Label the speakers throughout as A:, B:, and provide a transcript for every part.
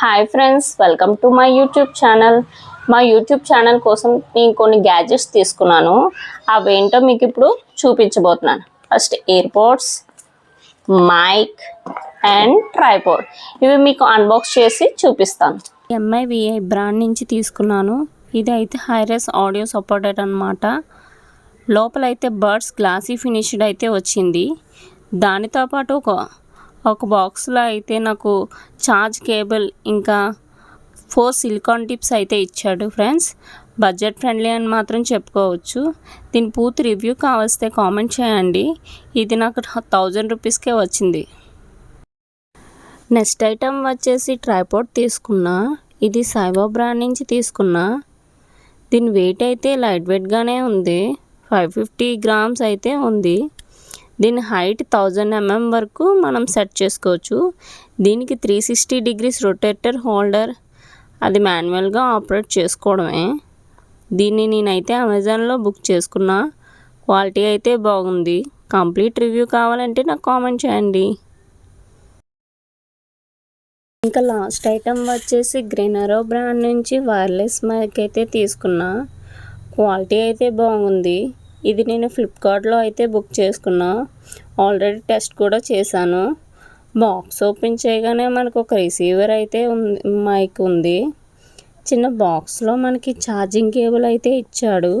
A: Hi friends welcome to my YouTube channel మా YouTube channel కోసం నేను కొన్ని గ్యాజెట్స్ తీసుకున్నాను. అవేంటో మీకు ఇప్పుడు చూపించబోతున్నాను. First airports mic and tripod ఇవి మీకు అన్బాక్స్ చేసి చూపిస్తాను. ఎంఐవిఐ బ్రాండ్ నుంచి తీసుకున్నాను. ఇది అయితే హైరెస్ ఆడియో సపోర్టెడ్ అనమాట లోపలైతే బర్డ్స్ గ్లాసీ ఫినిష్డ్ అయితే వచ్చింది. దానితో పాటు ఒక ఒక బాక్స్లో అయితే నాకు ఛార్జ్ కేబుల్ ఇంకా ఫోర్ సిలికాన్ టిప్స్ అయితే ఇచ్చాడు ఫ్రెండ్స్. బడ్జెట్ ఫ్రెండ్లీ అని మాత్రం చెప్పుకోవచ్చు. దీని పూర్తి రివ్యూ కావలిస్తే కామెంట్ చేయండి. ఇది నాకు థౌజండ్ రూపీస్కే వచ్చింది. నెక్స్ట్ ఐటమ్ వచ్చేసి ట్రైపోర్ట్ తీసుకున్నా. ఇది సైబో బ్రాండ్ నుంచి తీసుకున్నా. దీని వెయిట్ అయితే లైట్ వెయిట్గానే ఉంది. ఫైవ్ ఫిఫ్టీ గ్రామ్స్ అయితే ఉంది. దీని హైట్ థౌజండ్ ఎంఎం వరకు మనం సెట్ చేసుకోవచ్చు. దీనికి three sixty degrees rotator holder అది మాన్యువల్గా ఆపరేట్ చేసుకోవడమే. దీన్ని నేనైతే అమెజాన్లో బుక్ చేసుకున్నా. క్వాలిటీ అయితే బాగుంది. కంప్లీట్ రివ్యూ కావాలంటే నాకు కామెంట్ చేయండి. ఇంకా లాస్ట్ ఐటెం వచ్చేసి గ్రీనరో బ్రాండ్ నుంచి వైర్లెస్ మైక్ అయితే తీసుకున్నా. క్వాలిటీ అయితే బాగుంది. ఇది నేను ఫ్లిప్కార్ట్లో అయితే బుక్ చేసుకున్నా. ఆల్రెడీ టెస్ట్ కూడా చేశాను. బాక్స్ ఓపెన్ చేయగానే మనకు ఒక రిసీవర్ అయితే ఉంది మైక్ ఉంది. చిన్న బాక్స్లో మనకి ఛార్జింగ్ కేబుల్ అయితే ఇచ్చాడు.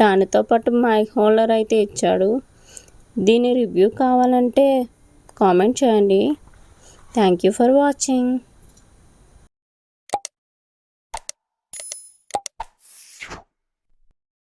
A: దానితో పాటు మైక్ హోల్డర్ అయితే ఇచ్చాడు. దీని రివ్యూ కావాలంటే కామెంట్ చేయండి. Thank you for watching